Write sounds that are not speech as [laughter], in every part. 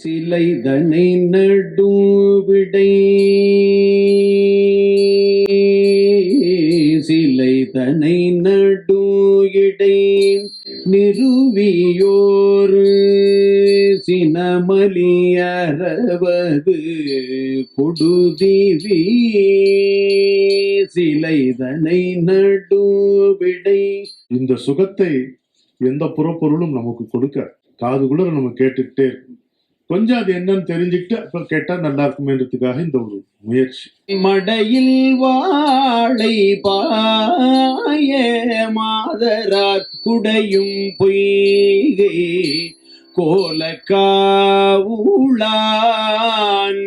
சிலை தனை நடுவிடை சிலைதனை நடுயிடை நிறுவியோரு சினமலியரவது கொடுதிவி. சிலை சிலைதனை நடுவிடை இந்த சுகத்தை எந்த புறப்பொருளும் நமக்கு கொடுக்க காதுகுள்ள நம்ம கேட்டுக்கிட்டே இருக்கும். கொஞ்சம் அது என்னன்னு தெரிஞ்சுக்கிட்டு அப்ப கேட்டா நல்லா இருக்குமேன்றதுக்காக இந்த ஒரு முயற்சி. மடையில் வாழை பாய மாதரார் குடையும் பொய்கை கோலக்காவுளான்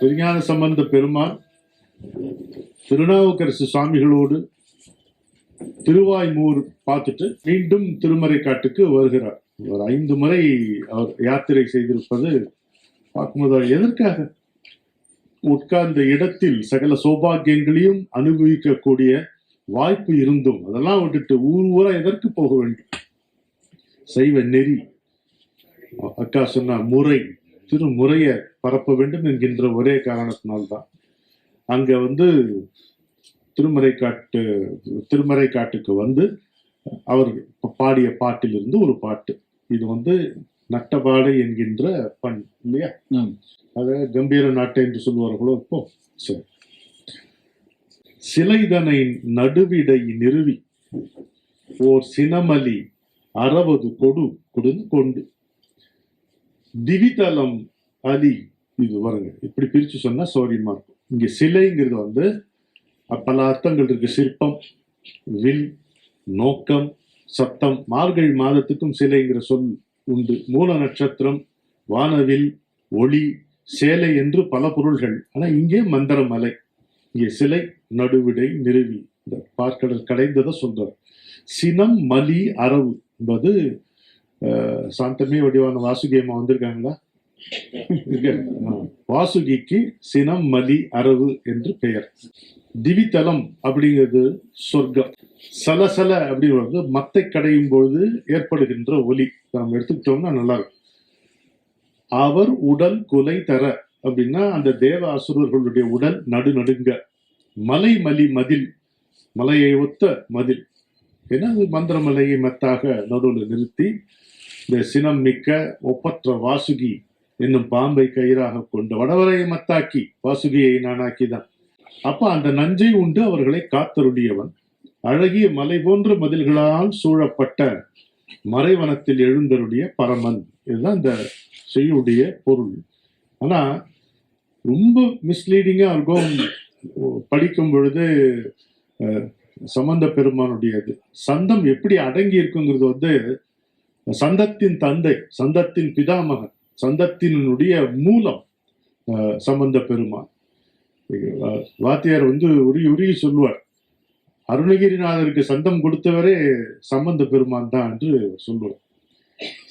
திருஞான சம்பந்த பெருமான் திருநாவுக்கரசு சுவாமிகளோடு திருவாய்மூர் பார்த்துட்டு மீண்டும் திருமறை காட்டுக்கு வருகிறார். ஒரு ஐந்து முறை அவர் யாத்திரை செய்திருப்பது பார்க்கும்போது எதற்காக? உட்கார்ந்த இடத்தில் சகல சௌபாகியங்களையும் அனுபவிக்கக்கூடிய வாய்ப்பு இருந்தும் அதெல்லாம் விட்டுட்டு ஊர் ஊரா எதற்கு போக வேண்டும்? செய்வ நெறி அக்கா சொன்ன முறை திருமுறையை பரப்ப வேண்டும் என்கின்ற ஒரே காரணத்தினால்தான். அங்க வந்து திருமறை காட்டு திருமறை காட்டுக்கு வந்து அவர் பாடிய பாட்டிலிருந்து ஒரு பாட்டு. இது வந்து நட்டபாடை என்கின்ற பண் இல்லையா. அத கம்பீர நாட்டை என்று சொல்வார்களோ இப்போ. சரி. சிலைதனை நடுவிடை நிறுவி ஓர் சினமலி அறவது கொடு கொடுந்து கொண்டு. திவிதலம் அலி இது வருங்க இப்படி பிரித்து சொன்னால் சௌரியமாக இருக்கும். இங்கே சிலைங்கிறது வந்து பல அர்த்தங்கள் இருக்கு. சிற்பம் வில் நோக்கம் சத்தம் மார்கழி மாதத்துக்கும் சிலைங்கிற சொல் உண்டு. மூல நட்சத்திரம் வானவில் ஒளி சேலை என்று பல பொருள்கள். ஆனால் இங்கே மந்திரமலை இங்கே சிலை நடுவிடை நிறுவி. இந்த பார்க்கடல் கடைந்ததை சொல்றார். சினம் மலி அரவு என்பது சாந்தமே வடிவான வாசுகேமா வந்திருக்காங்களா? வாசுகிக்கு சினம் மலி அரவு என்று பெயர். திவித்தலம் அப்படிங்கிறது சொர்க்கம். சலசல அப்படிங்கிறது மத்தை கடையும் பொழுது ஏற்படுகின்ற ஒலி. நாம் நம்ம எடுத்துக்கிட்டோம்னா நல்லா இருக்கும். அவர் உடல் குலை தர அப்படின்னா அந்த தேவ அசுரர்களுடைய உடல் நடுநடுங்க மலை மலி மதில். மலையை ஒத்த மதில். ஏன்னா அது மந்திரமலையை மத்தாக நடுவில் நிறுத்தி இந்த சினம் மிக்க ஒப்பற்ற வாசுகி என்னும் பாம்பை கயிறாக கொண்டு வடவரையை மத்தாக்கி வாசுகியை நானாக்கிதான் அப்ப அந்த நஞ்சை உண்டு அவர்களை காத்தருடையவன். அழகிய மலை போன்ற மதில்களால் சூழப்பட்ட மறைவனத்தில் எழுந்தருடைய பரமன். இதுதான் இந்த செய்யுடைய பொருள். ஆனா ரொம்ப மிஸ்லீடிங்கா இருக்கும். படிக்கும் பொழுது சம்பந்த சம்பந்த பெருமானுடையது. சந்தம் எப்படி அடங்கி இருக்குங்கிறது வந்து சந்தத்தின் தந்தை சந்தத்தின் பிதாமகன் சந்தத்தினுடைய மூலம் சம்பந்த பெருமான். வாத்தியார் வந்து உருகி உருகி சொல்லுவார். அருணகிரிநாதருக்கு சந்தம் கொடுத்தவரே சம்பந்த பெருமான் தான் என்று சொல்லுவார்.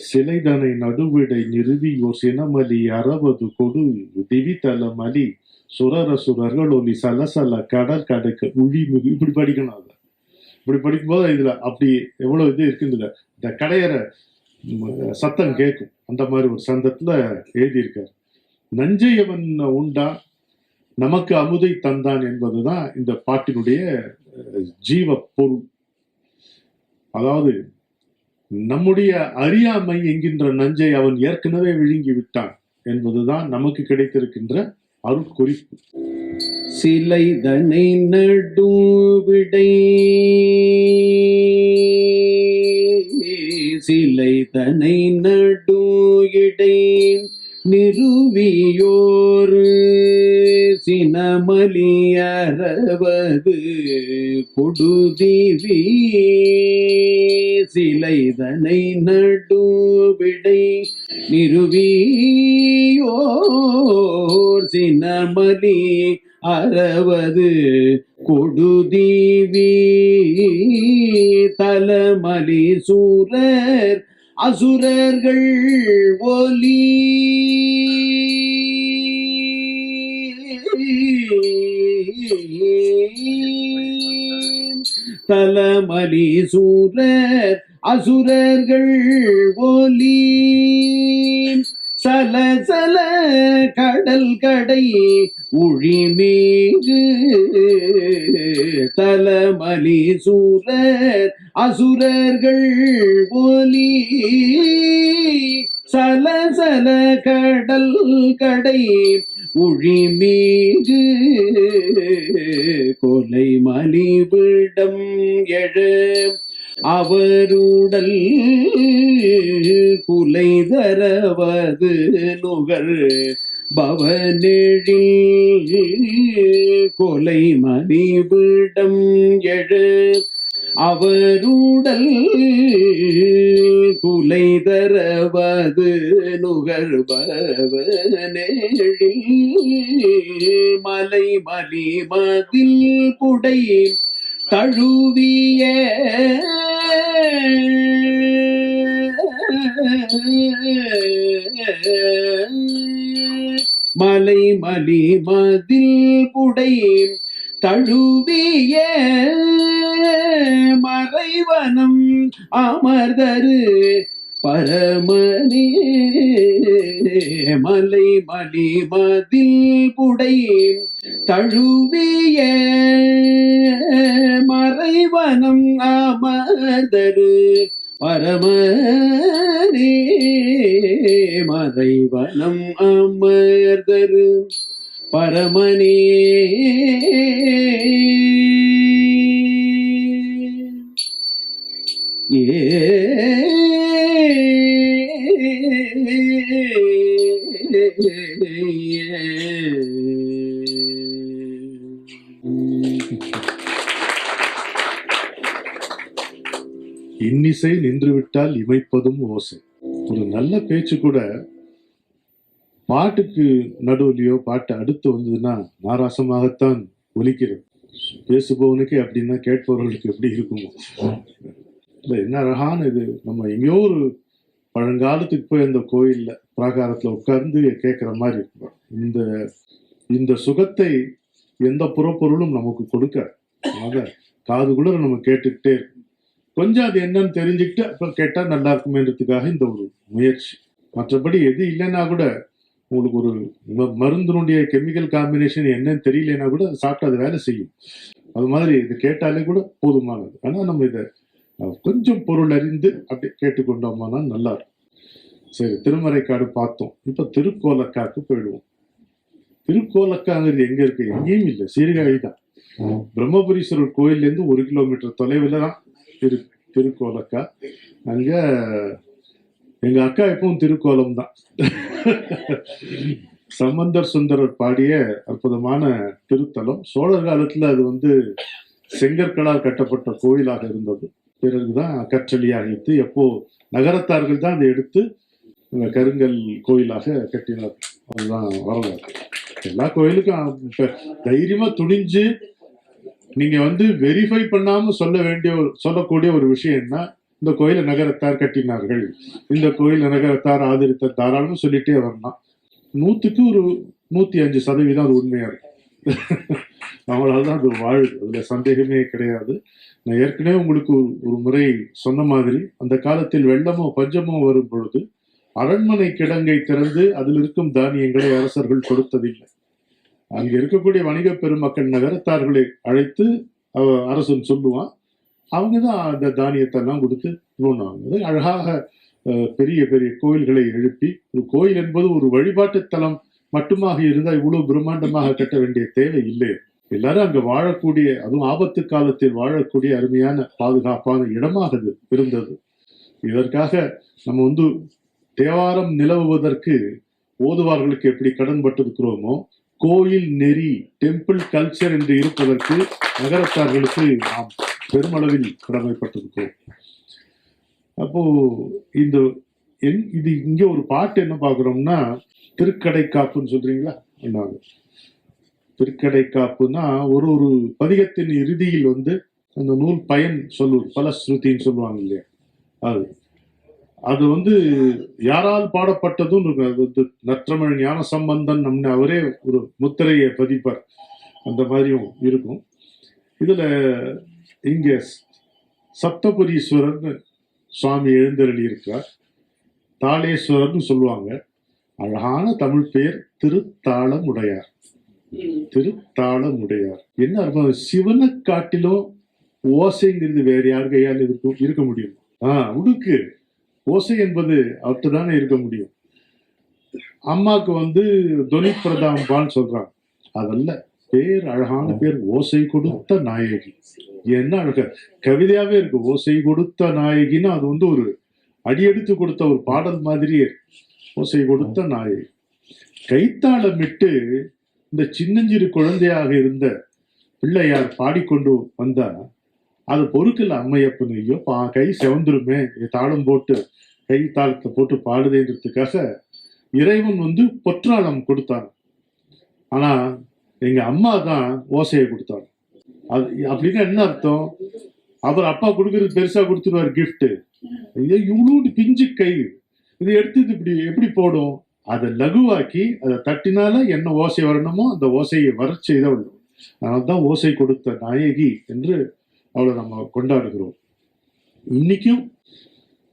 சிலைதனை நடுவிடை நிறுவி சினமலி அறவது கொடு திவித்தலம் அலி சுரர சுரர்கள் ஒலி சலசல கடல் கடக்க உழிமிகு இப்படி படிக்கணும் அதை. இப்படி படிக்கும்போது இதுல அப்படி எவ்வளவு இது இருக்குதுல இந்த கடையரை சத்தம் கேட்கும். அந்த மாதிரி ஒரு சந்தத்துல எழுதியிருக்காரு. நஞ்சையவன் உண்டா? நமக்கு அமுதை தந்தான் என்பதுதான் இந்த பாட்டினுடைய ஜீவ பொருள். அதாவது நம்முடைய அறியாமை என்கின்ற நஞ்சை அவன் ஏற்கனவே விழுங்கி விட்டான் என்பதுதான் நமக்கு கிடைத்திருக்கின்ற அருட்குறிப்பு. சிலைதனை நடுவிடை. சிலை தனை சிலைதனை நடுயிடை நிறுவியோரு. சினமலியரவது கொடுதிவி. சிலைதனை நடுவிடை நிறுவியோர். சினமலி அறவது கொடுதீவி தலமலி சூரர் அசுரர்கள் ஒலி. தலமலி சூரர் அசுரர்கள் ஒலி. சல சல கடல் கடை உழிமீங்கு தலமலி சூரர் அசுரர்கள் ஒலி சலசல கடல் கடை உழிமீங்கு கொலை மலிவிடம் எழ அவருடல் குலை தரவது நுகர் பவனெழில் கொலை மணிவிடம் எழு. அவருடல் குலை தரவது நுகர்பவனேழில். மலை மலி மதில் புடை தழுவிய மலை மலி மதில் குடை தழுவிய மறைவனம் அமர்தரு பரமனே. மலை மலி மதில் புடை தழுவிய மறைவனம் அமர்தரு பரமனே மறைவனம் அமர்தரு பரமனே. ஏ இமைப்பதும் ஓசை. ஒரு நல்ல பேச்சு கூட பாட்டுக்கு நடுவுலையோ பாட்டு அடுத்து வந்ததுன்னா நாராசமாகத்தான் ஒலிக்கிறது. பேசுபவனுக்கு அப்படின்னா கேட்பவர்களுக்கு எப்படி இருக்குமோ. இல்லை என்ன அழகான இது நம்ம எங்கேயோ ஒரு பழங்காலத்துக்கு போய் அந்த கோயிலில் பிராகாரத்தில் உட்கார்ந்து கேட்குற மாதிரி இருக்கும். இந்த இந்த சுகத்தை எந்த புறப்பொருளும் நமக்கு கொடுக்க ஆக காதுகுள்ள நம்ம கேட்டுக்கிட்டே இருக்கும் கொஞ்சம் அது என்னன்னு தெரிஞ்சுக்கிட்டு அப்புறம் கேட்டா நல்லா இருக்குமேன்றதுக்காக இந்த ஒரு முயற்சி. மற்றபடி எது இல்லைன்னா கூட உங்களுக்கு ஒரு மருந்தினுடைய கெமிக்கல் காம்பினேஷன் என்னன்னு தெரியலனா கூட சாப்பிட்டு அது வேலை செய்யும். அது மாதிரி இது கேட்டாலே கூட போதுமானது. ஆனா நம்ம இதை கொஞ்சம் பொருள் அறிந்து அப்படி கேட்டுக்கொண்டோம்னா நல்லா இருக்கும். சரி திருமறைக்காடு பார்த்தோம். இப்ப திருக்கோலக்காக்கு போயிடுவோம். திருக்கோலக்காங்கிறது எங்க இருக்கு? எங்கேயும் இல்லை. சீர்காழி தான் பிரம்மபுரீஸ்வரர் கோயில்ல இருந்து ஒரு கிலோமீட்டர் தொலைவில் தான் திரு திருக்கோலக்கா. அங்கே எங்கள் அக்கா எப்பவும் திருக்கோலம் தான் [laughs] சம்பந்தர் சுந்தரர் பாடிய அற்புதமான திருத்தலம். சோழர் காலத்தில் அது வந்து செங்கற்களால் கட்டப்பட்ட கோயிலாக இருந்தது. பிறகுதான் எடுத்து எப்போ நகரத்தார்கள் தான் அதை எடுத்து கருங்கல் கோயிலாக கட்டினார் அதுதான் வரலாறு. எல்லா கோயிலுக்கும் தைரியமா துணிஞ்சு நீங்க வந்து வெரிஃபை பண்ணாம சொல்ல வேண்டிய ஒரு சொல்லக்கூடிய ஒரு விஷயம்னா இந்த கோயிலை நகரத்தார் கட்டினார்கள். இந்த கோயிலை நகரத்தார் ஆதரித்த தாராளமா சொல்லிட்டே வரலாம். நூத்துக்கு ஒரு நூத்தி அஞ்சு சதவீதம் அது உண்மையா இருக்கு. அவங்களாலதான் அது வாழுது. அதுல சந்தேகமே கிடையாது. நான் ஏற்கனவே உங்களுக்கு ஒரு ஒரு முறை சொன்ன மாதிரி அந்த காலத்தில் வெள்ளமோ பஞ்சமோ வரும் பொழுது அரண்மனை கிடங்கை திறந்து அதில் இருக்கும் தானியங்களை அரசர்கள் கொடுத்ததில்லை. அங்கே இருக்கக்கூடிய வணிக பெருமக்கள் நகரத்தார்களை அழைத்து அரசன் சொல்லுவான். அவங்க தான் அந்த தானியத்தை எல்லாம் கொடுத்து நோண்டாங்க அழகாக பெரிய பெரிய கோயில்களை எழுப்பி ஒரு கோயில் என்பது ஒரு வழிபாட்டு தலம் மட்டுமாக இருந்தால் இவ்வளவு பிரம்மாண்டமாக கட்ட வேண்டிய தேவை இல்லை. எல்லாரும் அங்க வாழக்கூடிய அதுவும் ஆபத்து காலத்தில் வாழக்கூடிய அருமையான பாதுகாப்பான இடமாக அது இருந்தது. இதற்காக நம்ம வந்து தேவாரம் நிலவுவதற்கு ஓதுவார்களுக்கு எப்படி கடன்பட்டிருக்கிறோமோ கோயில் நெறி டெம்பிள் கல்ச்சர் என்று இருப்பதற்கு நகரத்தார்களுக்கு நாம் பெருமளவில் கடமைப்பட்டிருக்கிறோம். அப்போ இந்த என்- இது இங்க ஒரு பாட்டு என்ன பார்க்குறோம்னா திருக்கடை காப்புன்னு சொல்றீங்களா? என்னாங்க திருக்கடை காப்புனா ஒரு ஒரு பதிகத்தின் இறுதியில் வந்து அந்த நூல் பயன் சொல்லுவோம் பல ஸ்ருதின்னு சொல்லுவாங்க இல்லையா? அது. அது வந்து யாரால் பாடப்பட்டதும் இருக்கும். அது வந்து நற்றமிழ் ஞான சம்பந்தன் நம்ம அவரே ஒரு முத்திரையை பதிப்பார். அந்த மாதிரியும் இருக்கும். இதுல இங்க சப்தபுரீஸ்வரர்னு சுவாமி எழுந்தருளி இருக்கிறார் தாளேஸ்வரர்னு சொல்லுவாங்க. அழகான தமிழ் பெயர் திருத்தாளமுடையார். திருத்தாளமுடையார். என்ன அர்த்தம்? சிவனை காட்டிலும் ஓசைங்கிறது வேற யார் கையால் இருக்கும் இருக்க முடியும்? ஆ உடுக்கு. ஓசை என்பது அவர்கிட்ட இருக்க முடியும். அம்மாவுக்கு வந்து துனி பிரதாம்பான்னு சொல்றாங்க. அதல்ல பேர் அழகான பேர் ஓசை கொடுத்த நாயகி. என்ன அழக கவிதையாவே இருக்கு. ஓசை கொடுத்த நாயகின்னு அது வந்து ஒரு அடியெடுத்து கொடுத்த ஒரு பாடல் மாதிரியே இருக்கு. ஓசை கொடுத்த நாயகி. கைத்தாளமிட்டு இந்த சின்னஞ்சிறு குழந்தையாக இருந்த பிள்ளையார் பாடிக்கொண்டு வந்தா அது பொறுக்கல அம்மையப்பன் ஐயோ பா கை செவந்துருமே. தாளம் போட்டு கை தாளத்தை போட்டு பாடுதேன்றதுக்காக இறைவன் வந்து பொற்றாளம் கொடுத்தான். ஆனா எங்க அம்மா தான் ஓசையை கொடுத்தாங்க. அது அப்படின்னா என்ன அர்த்தம்? அவர் அப்பா கொடுக்கறது பெருசா கொடுத்துருவார் கிஃப்ட் ஐயோ இவ்வளோண்டு பிஞ்சு கை. இது எடுத்து இது இப்படி எப்படி போடும்? அதை லகுவாக்கி அதை தட்டினால என்ன ஓசை வரணுமோ அந்த ஓசையை வரச் செய்தவள் அதனால தான் ஓசை கொடுத்த நாயகி என்று அவளை நம்ம கொண்டாடுகிறோம். இன்னைக்கும்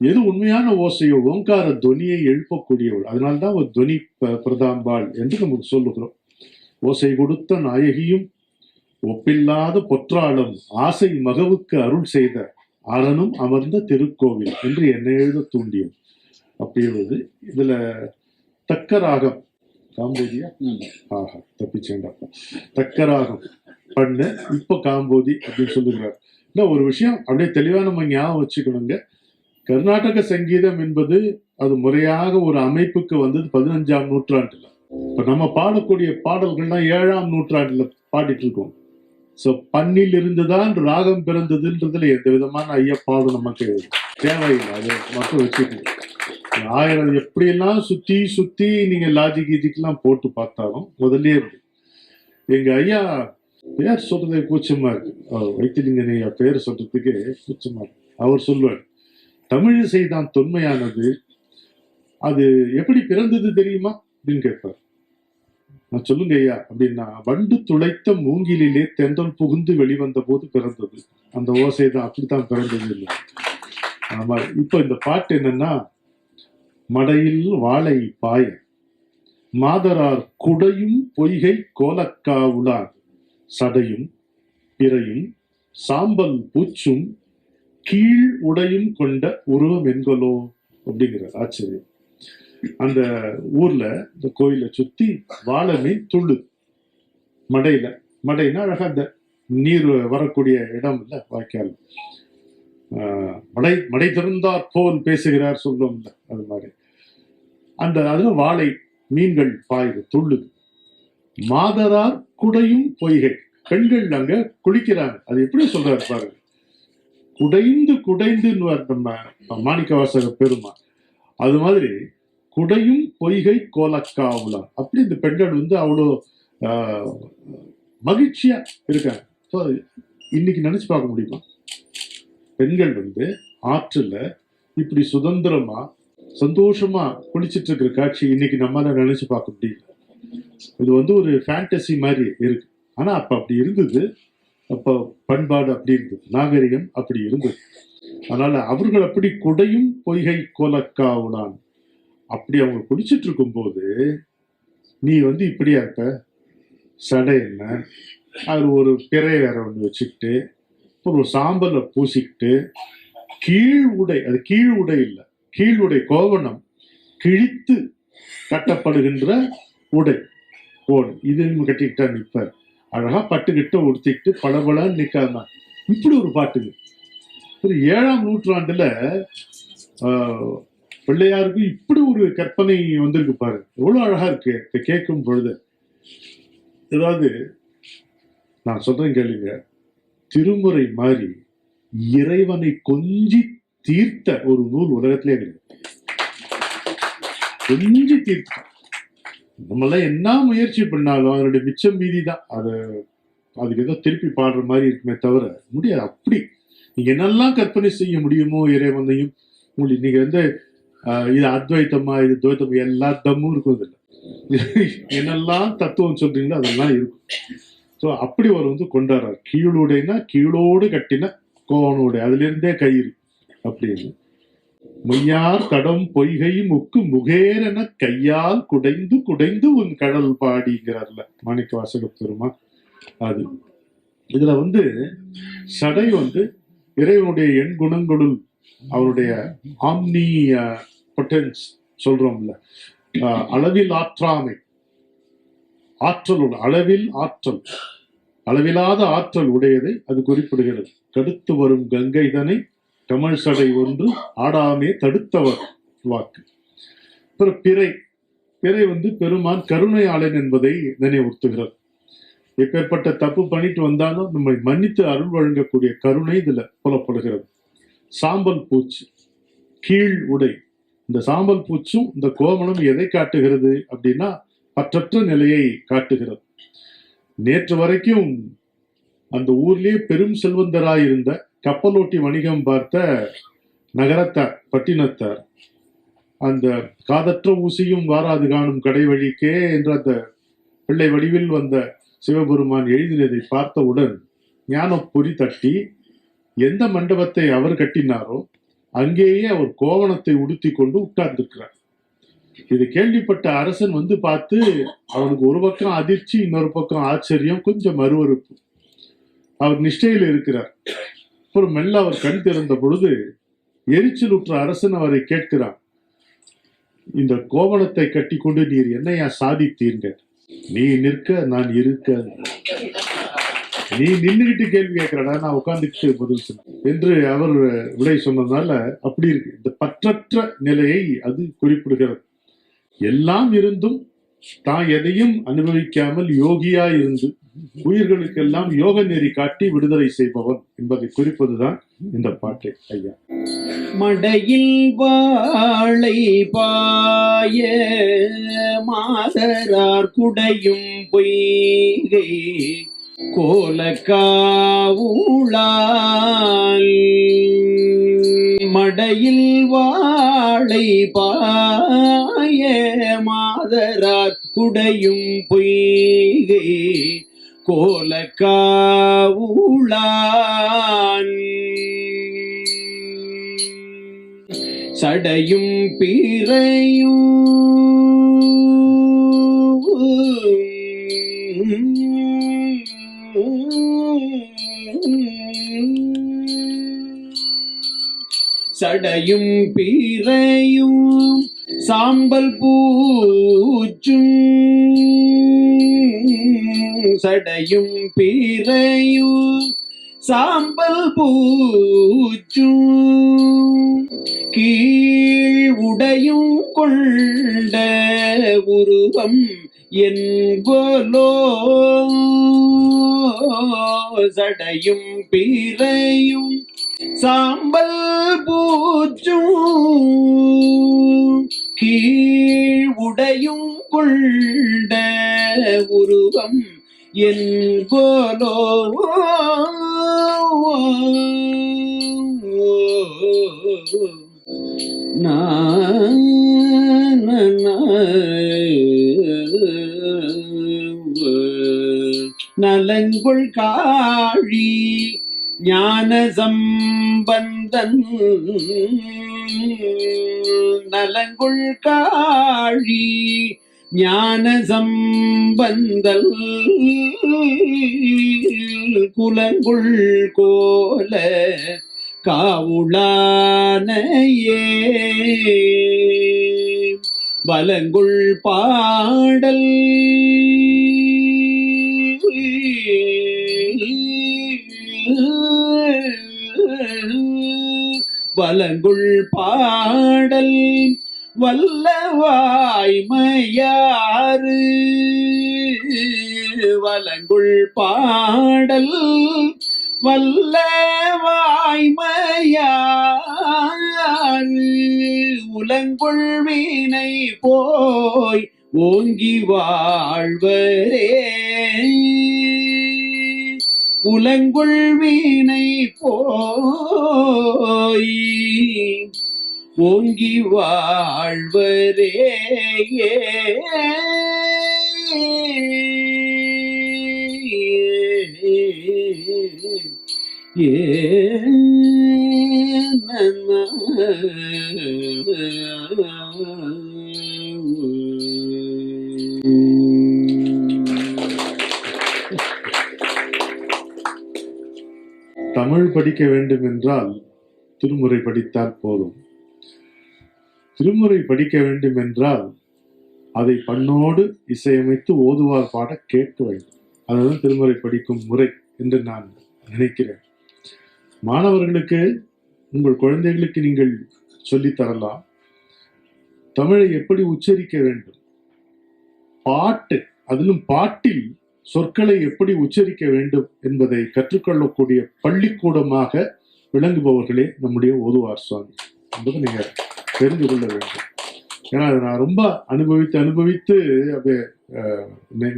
எது உண்மையான ஓசையோ ஓங்கார துவனியை எழுப்பக்கூடியவள். அதனால தான் ஒரு துவனி பிரதாம்பாள் என்று நமக்கு சொல்லுகிறோம். ஓசை கொடுத்த நாயகியும் ஒப்பில்லாத பொற்றாளும் ஆசை மகவுக்கு அருள் செய்த அரணும் அமர்ந்த திருக்கோவில் என்று என்னை எழுத தூண்டியது. அப்படி எழுது. இதுல தக்கராகம் காம்போதியா ஆஹா தப்பிச்சேன்டா. தக்கராகம் பண்ணு இப்ப காம்போதி அப்படின்னு சொல்லுகிறார். இல்ல ஒரு விஷயம் அப்படியே தெளிவா நம்ம ஞாபகம் வச்சுக்கணுங்க. கர்நாடக சங்கீதம் என்பது அது முறையாக ஒரு அமைப்புக்கு வந்தது பதினஞ்சாம் நூற்றாண்டுல. இப்ப நம்ம பாடக்கூடிய பாடல்கள்லாம் ஏழாம் நூற்றாண்டுல பாடிட்டு இருக்கோம். சோ பண்ணில் இருந்துதான் ராகம் பிறந்ததுன்றதுல எந்த விதமான ஐயப்பாடும் நமக்கு தேவையில்லை. அது மட்டும் வச்சுக்கணும் ஆயிரம் எப்படியெல்லாம் சுத்தி சுத்தி நீங்க லாஜிக் கீஜிக்கெல்லாம் போட்டு பார்த்தாலும் முதல்ல எங்க ஐயா பேர் சொல்றதே கூச்சமா இருக்கு அவர் வைத்திலிங்கன் பேர் சொல்றதுக்கே கூச்சமா இருக்கு அவர் சொல்லுவார் தமிழிசை தான் தொன்மையானது. அது எப்படி பிறந்தது தெரியுமா? அப்படின்னு கேட்பார். நான் சொல்லுங்க ஐயா அப்படின்னா வண்டு துளைத்த மூங்கிலே தென்றல் புகுந்து வெளிவந்த போது பிறந்தது. அந்த ஓசை தான் அப்படித்தான் பிறந்தது இல்லை ஆமா இப்ப இந்த பாட்டு என்னன்னா மடையில் வாழை பாய மாதரார் குடையும் பொய்கை கோலக்காவுளார் சடையும் பிறையும் சாம்பல் பூச்சும் கீழ் உடையும் கொண்ட உருவம் என்கொலோ அப்படிங்கிற ஆச்சரியம். அந்த ஊர்ல இந்த கோயிலை சுத்தி வாழை மீன் துள்ளுது மடையில மடைனா அழகா அந்த நீர் வரக்கூடிய இடம் இல்ல வாய்க்கால். மடை மடை திறந்தார் போல் பேசுகிறார் சொல்லும் அது மாதிரி. அந்த அதுல வாழை மீன்கள் பாயுது துள்ளுது. மாதரார் குடையும் பொய்கை பெண்கள் அங்க குளிக்கிறாங்க அது எப்படி சொல்றாரு பாருங்க. குடைந்து குடைந்துன்னு நம்ம மாணிக்கவாசக பெருமா. அது மாதிரி குடையும் பொய்கை கோலக்காவுலாம் அப்படி இந்த பெண்கள் வந்து அவ்வளோ மகிழ்ச்சியா இருக்காங்க. ஸோ இன்னைக்கு நினைச்சு பார்க்க முடியுமா? பெண்கள் வந்து ஆற்றுல இப்படி சுதந்திரமா சந்தோஷமா குளிச்சிட்டு இருக்கிற காட்சி இன்னைக்கு நம்மளால நினைச்சு பார்க்க முடியல. இது வந்து ஒரு ஃபேண்டசி மாதிரி இருக்கு. ஆனா அப்ப அப்படி இருந்தது. அப்போ பண்பாடு அப்படி இருந்தது. நாகரிகம் அப்படி இருந்தது. அதனால அவர்கள் அப்படி குடையும் பொய்கை கோலக்காவுனான் அப்படி அவங்க குடிச்சிட்டு இருக்கும்போது நீ வந்து இப்படியா இருப்ப? சடை என்ன? அது ஒரு பிறை வேற ஒன்று வச்சுக்கிட்டு ஒரு சாம்பலை பூசிக்கிட்டு கீழ் உடை அது கீழ் உடை இல்லை. கீழ் உடை கோவணம். கிழித்து கட்டப்படுகின்ற உடை. போன் இது கட்டிக்கிட்டா நிற்பார் அழகா பட்டுக்கிட்ட உடுத்திக்கிட்டு பளபளன்னு நிக்காம இப்படி ஒரு பாட்டு ஒரு ஏழாம் நூற்றாண்டுல ஆஹ், பிள்ளையாருக்கு இப்படி ஒரு கற்பனை வந்திருக்கு பாரு. எவ்வளவு அழகா இருக்கு. இதை கேட்கும் பொழுது. ஏதாவது நான் சொல்றேன் கேளுங்க. திருமுறை மாதிரி இறைவனை கொஞ்சி தீர்த்த ஒரு நூல் உலகத்திலே கிடையாது. கொஞ்சி தீர்த்த. நம்மளாம் என்ன முயற்சி பண்ணாலும் அதனுடைய மிச்சம் மீதி தான் அதை அதுக்கு ஏதோ திருப்பி பாடுற மாதிரி இருக்குமே தவிர முடியாது. அப்படி நீங்க என்னெல்லாம் கற்பனை செய்ய முடியுமோ இறைவனையும் உங்களுக்கு நீங்க வந்து இது அத்வைத்தமா இது துவைத்தமா எல்லா தம்மும் இருக்கும் இதுல [laughs] என்னெல்லாம் தத்துவம் சொல்றீங்களோ அதெல்லாம் இருக்கும். ஸோ அப்படி அவர் வந்து கொண்டாடுறார். கீழுடைனா கீழோடு கட்டின கோவனோடு அதுல இருந்தே கயிறு அப்படின்னு மொய்யார் தடம் பொய்கை முக்கு முகேரென கையால் குடைந்து குடைந்து உன் கடல் பாடிங்கிறார்ல மாணிக்க வாசக பெருமா அது. இதுல வந்து சடை வந்து இறைவனுடைய எண் குணங்களுள் அவருடைய ஆம்னி பொட்டன்ஸ் சொல்றோம்ல. அளவில் ஆற்றாமை. ஆற்றல் அளவில் ஆற்றல். அளவிலாத ஆற்றல் உடையதை அது குறிப்பிடுகிறது. கடுத்து வரும் கங்கைதனை தமிழ் சடை ஒன்று ஆடாமே தடுத்தவர் வாக்கு. அப்புறம் பிறை. பிறை வந்து பெருமான் கருணையாளன் என்பதை நினைவுறுத்துகிறது எப்பேற்பட்ட தப்பு பண்ணிட்டு வந்தாலும் நம்மை மன்னித்து அருள் வழங்கக்கூடிய கருணை இதுல புலப்படுகிறது. சாம்பல் பூச்சு. கீழ் உடை. இந்த சாம்பல் பூச்சும் இந்த கோமணம் எதை காட்டுகிறது அப்படின்னா பற்றற்ற நிலையை காட்டுகிறது. நேற்று வரைக்கும் அந்த ஊர்லயே பெரும் செல்வந்தராயிருந்த கப்பலோட்டி வணிகம் பார்த்த நகரத்தார் பட்டினத்தார் அந்த காதற்ற ஊசியும் வாராது காணும் கடை வழிக்கே என்ற அந்த பிள்ளை வடிவில் வந்த சிவபெருமான் எழுதினதை பார்த்தவுடன் ஞான பொறி தட்டி எந்த மண்டபத்தை அவர் கட்டினாரோ அங்கேயே அவர் கோவணத்தை உடுத்தி கொண்டு உட்கார்ந்திருக்கிறார். இது கேள்விப்பட்ட அரசன் வந்து பார்த்து அவனுக்கு ஒரு பக்கம் அதிர்ச்சி இன்னொரு பக்கம் ஆச்சரியம் கொஞ்சம் மறுவறுப்பு. அவர் நிஷ்டையில் இருக்கிறார். அப்புறம் மெல்ல அவர் கண் திறந்த பொழுது எரிச்சலுற்ற அரசன் அவரை கேட்கிறான். இந்த கோவணத்தை கட்டி கொண்டு நீர் என்னையா சாதித்தீங்க நீ நிற்க நான் இருக்க. நீ நின்றுகிட்டு கேள்வி கேட்கிறடா நான் உட்கார்ந்துக்கிட்டு பதில் சொன்னேன். என்று அவர் விடை சொன்னதால அப்படி இருக்கு. இந்த பற்றற்ற நிலையை அது குறிப்பிடுகிறது. எல்லாம் இருந்தும் தான் எதையும் அனுபவிக்காமல் யோகியா இருந்து உயிர்களுக்கெல்லாம் யோக நெறி காட்டி விடுதலை செய்பவன் என்பதை குறிப்பதுதான் இந்த பாட்டை ஐயா. மடையில் வாழை பாய மாதரார் குடையும் பொய்கை கோலக்காவுளால் மடையில் வாழை பாய மாதரார் குடையும் பொய்கை கோலக்காவுளான் சடையும் பீரையும் சடையும் பீரையும் சாம்பல் பூச்சும். சடையும் பிறையும் சாம்பல் பூச்சும் கீழ் உடையும் கொண்ட உருவம் என்போலோ சடையும் பிறையும் சாம்பல் பூச்சும் கீழ் உடையும் கொண்ட உருவம் என் கோலோ நலங்குள் காழி ஞான சம்பந்தன். நலங்குள் காழி ஞான சம்பந்தல் குலங்குள் கோல காவுளானையே. வலங்குள் பாடல் வலங்குள் பாடல் வல்லவாய்மையாறு வலங்குள் பாடல் வல்லவாய்மையாறு உலங்குள் வீணை போய் ஓங்கி வாழ்வரே. உலங்குள் வீணை போய் ஓங்கி வாழ்வரே ஏ. தமிழ் படிக்க வேண்டும் என்றால் திருமுறை படித்தால் போதும். திருமுறை படிக்க வேண்டும் என்றால் அதை பண்ணோடு இசையமைத்து ஓதுவார் பாட கேட்க வேண்டும். அதுதான் திருமுறை படிக்கும் முறை என்று நான் நினைக்கிறேன். மாணவர்களுக்கு உங்கள் குழந்தைகளுக்கு நீங்கள் சொல்லித் தரலாம். தமிழை எப்படி உச்சரிக்க வேண்டும்? பாட்டு அதிலும் பாட்டில் சொற்களை எப்படி உச்சரிக்க வேண்டும் என்பதை கற்றுக்கொள்ளக்கூடிய பள்ளிக்கூடமாக விளங்குபவர்களே நம்முடைய ஓதுவார் சுவாமி. என்பது நிகழ்ச்சி தெரிந்து கொள்ள வேண்டும் ஏன்னா அதை நான் ரொம்ப அனுபவித்து அனுபவித்து அப்படியே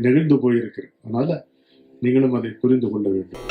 நெகிழ்ந்து போயிருக்கிறேன். அதனால நீங்களும் அதை புரிந்து கொள்ள வேண்டும்.